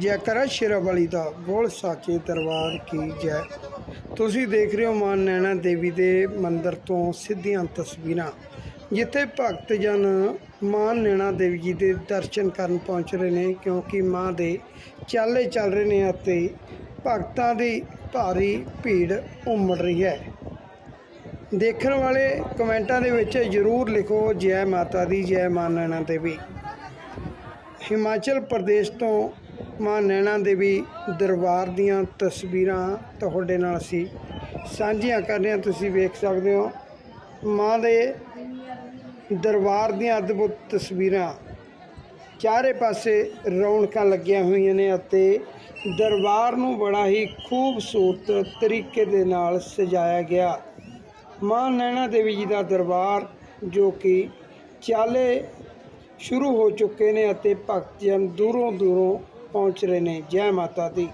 ਜੈਕਰਾ ਸ਼ੇਰਾਵਾਲੀ ਦਾ, ਬੋਲ ਸਾਚੇ ਦਰਬਾਰ ਕੀ ਜੈ। ਤੁਸੀਂ ਦੇਖ ਰਹੇ ਹੋ ਮਾਂ ਨੈਣਾ ਦੇਵੀ ਦੇ ਮੰਦਿਰ ਤੋਂ ਸਿੱਧੀਆਂ ਤਸਵੀਰਾਂ, ਜਿੱਥੇ ਭਗਤ ਜਨ ਮਾਂ ਨੈਣਾ ਦੇਵੀ ਜੀ ਦੇ ਦਰਸ਼ਨ ਕਰਨ ਪਹੁੰਚ ਰਹੇ ਨੇ, ਕਿਉਂਕਿ ਮਾਂ ਦੇ ਚਾਲੇ ਚੱਲ ਰਹੇ ਨੇ ਅਤੇ ਭਗਤਾਂ ਦੀ ਭਾਰੀ ਭੀੜ ਉਮੜ ਰਹੀ ਹੈ। ਦੇਖਣ ਵਾਲੇ ਕਮੈਂਟਾਂ ਦੇ ਵਿੱਚ ਜ਼ਰੂਰ ਲਿਖੋ, ਜੈ ਮਾਤਾ ਦੀ, ਜੈ ਮਾਂ ਨੈਣਾ ਦੇਵੀ। ਹਿਮਾਚਲ ਪ੍ਰਦੇਸ਼ ਤੋਂ ਮਾਂ ਨੈਣਾ ਦੇਵੀ ਦਰਬਾਰ ਦੀਆਂ ਤਸਵੀਰਾਂ ਤੁਹਾਡੇ ਨਾਲ ਅਸੀਂ ਸਾਂਝੀਆਂ ਕਰ ਰਹੇ ਹਾਂ। ਤੁਸੀਂ ਵੇਖ ਸਕਦੇ ਹੋ ਮਾਂ ਦੇ ਦਰਬਾਰ ਦੀਆਂ ਅਦਭੁਤ ਤਸਵੀਰਾਂ। ਚਾਰੇ ਪਾਸੇ ਰੌਣਕਾਂ ਲੱਗੀਆਂ ਹੋਈਆਂ ਨੇ ਅਤੇ ਦਰਬਾਰ ਨੂੰ ਬੜਾ ਹੀ ਖੂਬਸੂਰਤ ਤਰੀਕੇ ਦੇ ਨਾਲ ਸਜਾਇਆ ਗਿਆ। ਮਾਂ ਨੈਣਾ ਦੇਵੀ ਜੀ ਦਾ ਦਰਬਾਰ ਜੋ ਕਿ ਚਾਲੇ ਸ਼ੁਰੂ ਹੋ ਚੁੱਕੇ ਨੇ ਅਤੇ ਭਗਤ ਜਨ ਦੂਰੋਂ ਦੂਰੋਂ ਪਹੁੰਚ ਰਹੇ ਨੇ। ਜੈ ਮਾਤਾ ਦੀ।